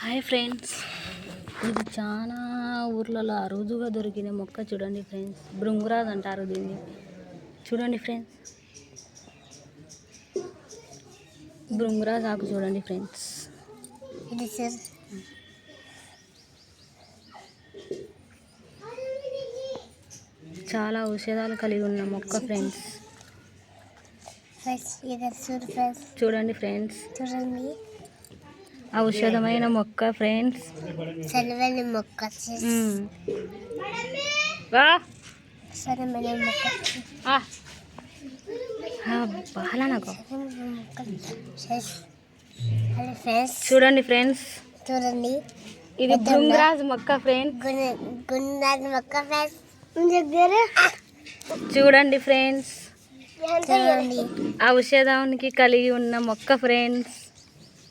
Hi friends. ఇది చాలా ఊర్లలో అరుదుగా దొరికిన మొక్క చూడండి ఫ్రెండ్స్. భృంగురాజ్ అంటారు దీన్ని. చూడండి ఫ్రెండ్స్. భృంగురాజ్ ఆకు చూడండి ఫ్రెండ్స్. ఇది సార్. చాలా ఔషధాలు కలిగి ఉన్న మొక్క ఫ్రెండ్స్. చూడండి ఫ్రెండ్స్. చూడండి. ఔషధమైన మొక్క ఫ్రెండ్స్ సలవని మొక్క. నాకు. చూడండి ఫ్రెండ్స్ చూడండి. ఇది భృంగరాజ్ మొక్క ఫ్రెండ్స్ గుండాది మొక్క ఫ్రెండ్స్ చూడండి ఫ్రెండ్స్ చూడండి. ఔషధానికి కలిగి ఉన్న మొక్క ఫ్రెండ్స్